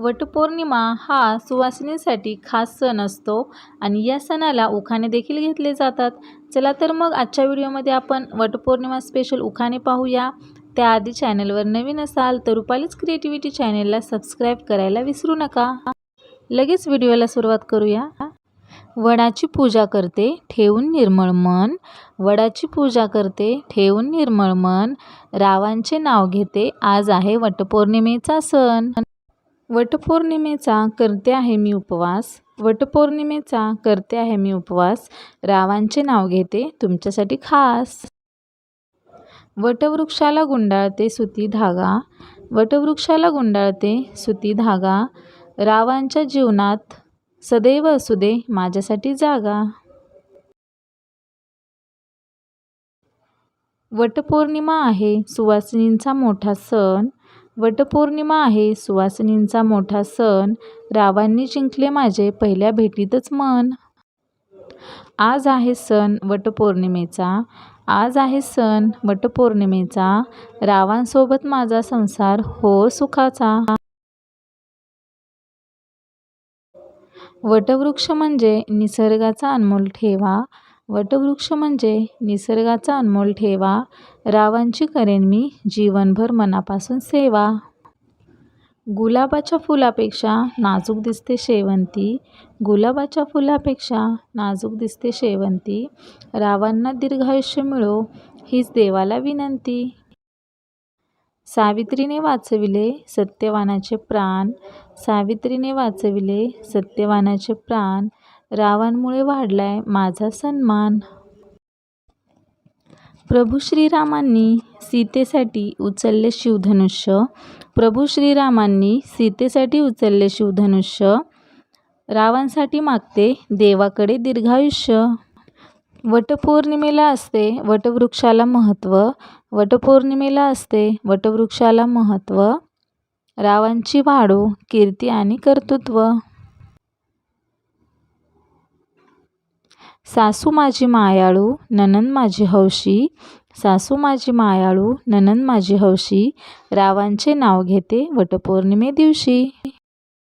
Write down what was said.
वटपौर्णिमा हा सुवासिनीसाठी खास सण असतो आणि या सणाला उखाणे देखील घेतले जातात. चला तर मग आजच्या व्हिडिओमध्ये आपण वटपौर्णिमा स्पेशल उखाणे पाहूया. त्याआधी चॅनलवर नवीन असाल तर रुपालीच क्रिएटिव्हिटी चॅनलला सबस्क्राईब करायला विसरू नका. लगेच व्हिडिओला सुरुवात करूया. वडाची पूजा करते ठेवून निर्मळ मन. वडाची पूजा करते ठेवून निर्मळ मन. रावांचे नाव घेते आज आहे वटपौर्णिमेचा सण. वटपौर्णिमेचा करते आहे मी उपवास वटपौर्णिमेचा करते आहे मी उपवास रावांचे नाव घेते तुमच्यासाठी खास. वटवृक्षाला गुंडाळते सुती धागा वटवृक्षाला गुंडाळते सुती धागा रावांच्या जीवनात सदैव असू दे माझ्यासाठी जागा. वटपौर्णिमा आहे सुवासिनींचा मोठा सण वटपौर्णिमा आहे सुवासिनींचा मोठा सण रावांनी जिंकले माझे पहिल्या भेटीतच मन. आज आहे सण वटपौर्णिमेचा आज आहे सण वटपौर्णिमेचा रावांसोबत माझा संसार हो सुखाचा. वटवृक्ष म्हणजे निसर्गाचा अनमोल ठेवा वटवृक्ष म्हणजे निसर्गाचा अनमोल ठेवा. रावांची करेन मी जीवनभर मनापासून सेवा. गुलाबाच्या फुलापेक्षा नाजूक दिसते शेवंती. गुलाबाच्या फुलापेक्षा नाजूक दिसते शेवंती. रावांना दीर्घायुष्य मिळो हीच देवाला विनंती. सावित्रीने वाचविले सत्यवानाचे प्राण. सावित्रीने वाचविले सत्यवानाचे प्राण. रावांमुळे वाढलाय माझा सन्मान. प्रभू श्रीरामांनी सीतेसाठी उचलले शिवधनुष्य. प्रभू श्रीरामांनी सीतेसाठी उचलले शिवधनुष्य. रावांसाठी मागते देवाकडे दीर्घायुष्य. वटपौर्णिमेला असते वटवृक्षाला महत्त्व वटपौर्णिमेला असते वटवृक्षाला महत्त्व रावांची वाढो कीर्ती आणि कर्तृत्व. सासू माझी मायाळू ननंद माझी हौशी. सासू माझी मायाळू ननंद माझी हौशी. रावांचे नाव घेते वटपौर्णिमे दिवशी.